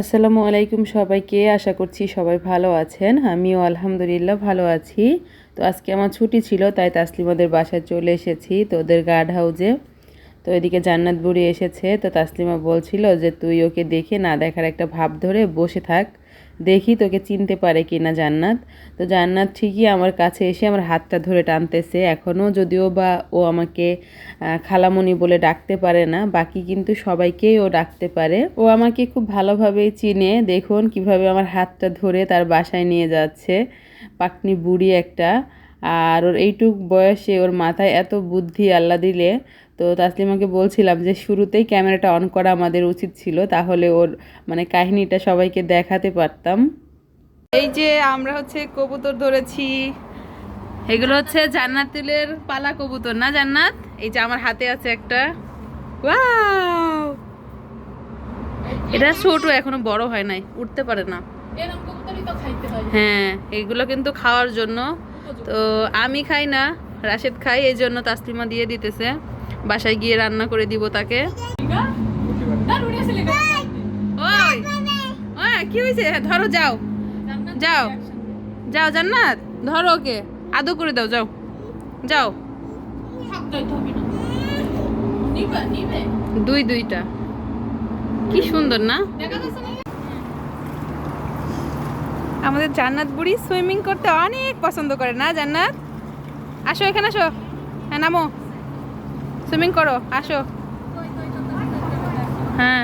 আসসালামু আলাইকুম সবাইকে, আশা করছি সবাই ভালো আছেন। আমিও আলহামদুলিল্লাহ ভালো আছি। তো আজকে আমার ছুটি ছিল, তাই তাসলিমাদের বাসায় চলে এসেছি, তো ওদের গার্ড হাউজে তো এদিকে জান্নাত বুড়ি এসেছে, তো তাসলিমা বলছিল যে, তুই ওকে দেখে না দেখার একটা ভাব ধরে বসে থাক। দেখি তোকে চিনতে পারে কি না জান্নাত। তো জান্নাত ঠিকই আমার কাছে এসে আমার হাতটা ধরে টানতেছে। এখনও যদিও বা ও আমাকে খালামণি বলে ডাকতে পারে না, বাকি কিন্তু সবাইকেই ও ডাকতে পারে। ও আমাকে খুব ভালোভাবেই চিনে। দেখুন কীভাবে আমার হাতটা ধরে তার বাসায় নিয়ে যাচ্ছে। পাকনি বুড়ি একটা। আর ওর এইটুক বয়সে ওর মাথায় এত বুদ্ধি আল্লাহ দিলে তো তাসলিমাকে বলছিলাম যে শুরুতেই ক্যামেরাটা অন করা আমাদের উচিত ছিল তাহলে ওর মানে কাহিনীটা সবাইকে দেখাতে পারতাম। এই যে আমরা হচ্ছে কবুতর ধরেছি এগুলো হচ্ছে জান্নাতুলের পালা কবুতর না জান্নাত? এই যে আমার হাতে আছে একটা। ওয়াও! এটা ছোট এখনও বড় হয় নাই উঠতে পারে না। এরকম কবুতরই তো খাইতে হয়। হ্যাঁ এগুলো কিন্তু খাওয়ার জন্য তো আমি খাই না, রাশেদ খাই এই জন্য তাসলিমা দিয়ে দিতেছে। বাসায় গিয়ে রান্না করে দিব তাকে। ওই কি হয়েছে ধরো, যাও। যাও। যাও, জান্নাত। ধরো ওকে। আদৌ করে দাও, যাও। যাও। দুই, দুইটা। কি সুন্দর না? আমাদের জান্নাত বুড়ি সুইমিং করতে অনেক পছন্দ করে, না জান্নাত? আসো এখানে আসো। হ্যাঁ নামো। সুইমিং করো, আসো। হ্যাঁ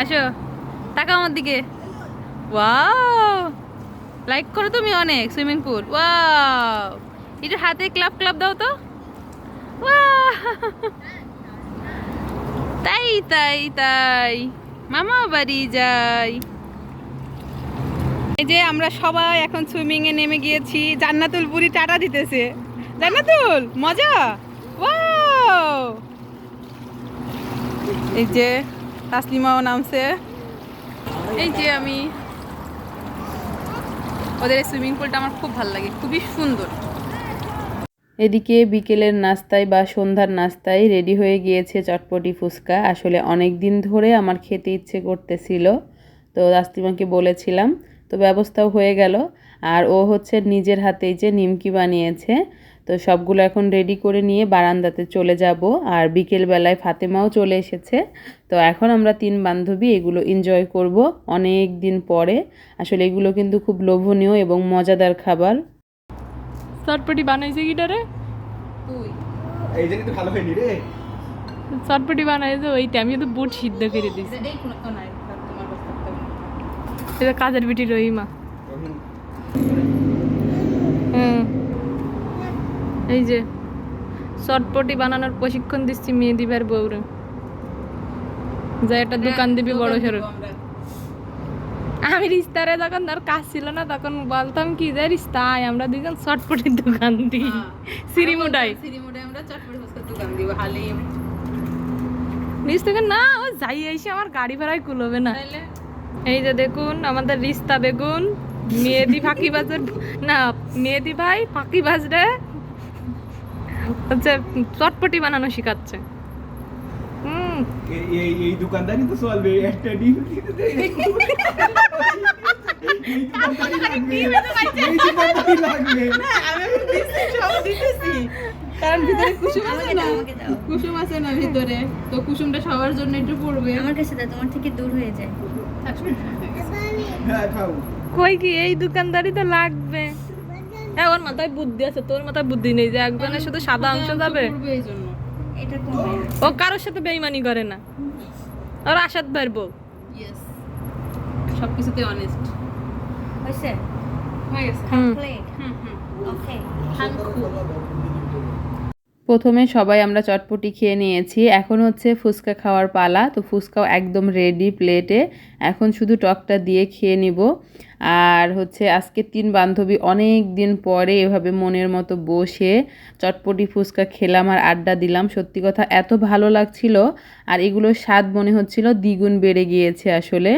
আসো। টাকা আমার দিকে। ওয়াও! লাইক করো তুমি অনেক সুইমিং পুল। ওয়াও! একটু হাতে ক্লাব ক্লাব দাও তো! তাই তাই তাই। মামা বাড়ি যাই। এই যে আমরা সবাই এখন সুইমিং এ নেমে গিয়েছি। জান্নাতুল বুড়ি টাটা দিতেছে। জান্নাতুল, মজা? এই যে তাসলিমাও নামছে। এই যে আমি। ওদের সুইমিং পুলটা আমার খুব ভালো লাগে, খুবই সুন্দর। এদিকে বিকেলের নাস্তায় বা সন্ধ্যার নাস্তায় রেডি হয়ে গিয়েছে চটপটি ফুচকা। আসলে অনেক দিন ধরে আমার খেতে ইচ্ছে করতেছিল। তো রাস্তিমাকে বলেছিলাম তো ব্যবস্থাও হয়ে গেল। আর ও হচ্ছে নিজের হাতেই যে নিমকি বানিয়েছে তো সবগুলো এখন রেডি করে নিয়ে বারান্দাতে চলে যাব। আর বিকেলবেলায় ফাতেমাও চলে এসেছে। তো এখন আমরা তিন বান্ধবী এগুলো এনজয় করব অনেক দিন পরে। আসলে এগুলো কিন্তু খুব লোভনীয় এবং মজাদার খাবার। চটপটি বানাইছে কিটারে এই জন্য তো ভালো হয়নি রে। চটপটি বানাইছে ওইটা আমি তো বুট সিদ্ধ করে দিছি। এটা কাজের বিটি রহিমা হুম। এই যে চটপটি বানানোর প্রশিক্ষণ দিচ্ছি মেয়ে দিবার বউরে। যা একটা দোকান দিবি বড় সড়ো। আমি রিস্তারে যখন ধর কাজ ছিল না তখন বলতাম কি যে রিস্তায় আমরা দুজন চটপটির দোকান দিই। সিরিমুডাই। আমরা চটপটি দোকান দিব হালিম। নিজ থেকে না ও যাই এসে আমার গাড়ি ভাড়ায় কুলবে না। এই যে দেখুন আমাদের রিস্তা বেগুন মেয়েদি ফাঁকি বাজের না মেয়েদি ভাই ফাঁকি বাজরে হচ্ছে চটপটি বানানো শিখাচ্ছে। হুম। এই এই এই দোকানদারই তো চলবে একটা ডিম লাগবে। কারণ ভিতরে কুসুম আছে না? কুসুম আছে না ভিতরে? তো কুসুমটা সবার জন্য একটু পড়বে। আমার কাছে দাও তোমার থেকে দূর হয়ে যায়। হ্যাঁ কই কি এই দোকানদারি তো লাগবে। হ্যাঁ ওর মাথায় বুদ্ধি আছে তোর মাথায় বুদ্ধি নেই যে একজনের শুধু সাদা অংশ যাবে? ও কারোর সাথে বেইমানি করে না। ওর আশাদ পারব ইয়েস সবকিছুতে অনেস্ট হয়েছে? হয়ে গেছে। হুম। হুম হুম ওকে প্রথমে সবাই আমরা চটপটি খেয়ে নিয়েছি। এখন হচ্ছে ফুচকা খাওয়ার পালা। তো ফুচকাও একদম রেডি প্লেটে এখন শুধু টকটা দিয়ে খেয়ে নিব। আর হচ্ছে আজকে তিন বান্ধবী অনেক দিন পরে এভাবে মনের মতো বসে চটপটি ফুচকা খেলাম আর আড্ডা দিলাম। সত্যি কথা, এত ভালো লাগছিল। আর এগুলোর স্বাদ মনে হচ্ছিল দ্বিগুণ বেড়ে গিয়েছে আসলে।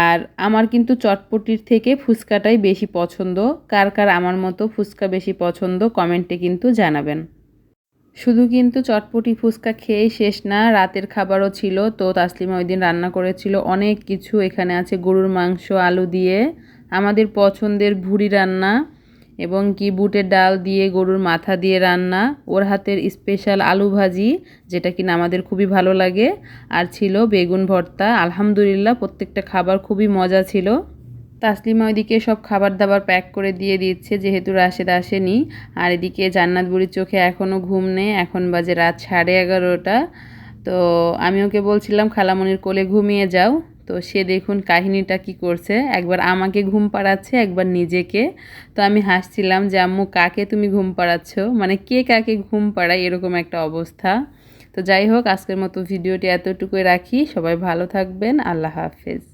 আর আমার কিন্তু চটপটির থেকে ফুচকাটাই বেশি পছন্দ। কার কার আমার মতো ফুচকা বেশি পছন্দ, কমেন্টে কিন্তু জানাবেন। শুধু কিন্তু চটপটি ফুচকা খেয়েই শেষ না, রাতের খাবারও ছিল। তো তাসলিমা ওই দিন রান্না করেছিল অনেক কিছু। এখানে আছে গরুর মাংস, আলু দিয়ে আমাদের পছন্দের ভুড়ি রান্না এবং কি বুটের ডাল দিয়ে গরুর মাথা দিয়ে রান্না। ওর হাতের স্পেশাল আলু ভাজি, যেটা কিনা আমাদের খুবই ভালো লাগে। আর ছিল বেগুন ভর্তা। আলহামদুলিল্লাহ, প্রত্যেকটা খাবার খুবই মজা ছিল। তাসলিমা ওইদিকে সব খাবার দাবার প্যাক করে দিয়ে দিচ্ছে, যেহেতু রাশেদ আসেনি। আর এদিকে জান্নাত বুড়ির চোখে এখনও ঘুম নেই, এখন বাজে রাত সাড়ে এগারোটা। তো আমি ওকে বলছিলাম খালামনির কোলে ঘুমিয়ে যাও। তো সে দেখুন কাহিনীটা কি করছে। একবার আমাকে ঘুম পাড়াচ্ছে, একবার নিজেকে। তো আমি হাসছিলাম যে, আম্মু, কাকে তুমি ঘুম পাড়াচ্ছ? মানে কে কাকে ঘুম পাড়ায় এরকম একটা অবস্থা। তো যাই হোক, আজকের মতো ভিডিওটি এতটুকুই রাখি। সবাই ভালো থাকবেন। আল্লাহ হাফেজ।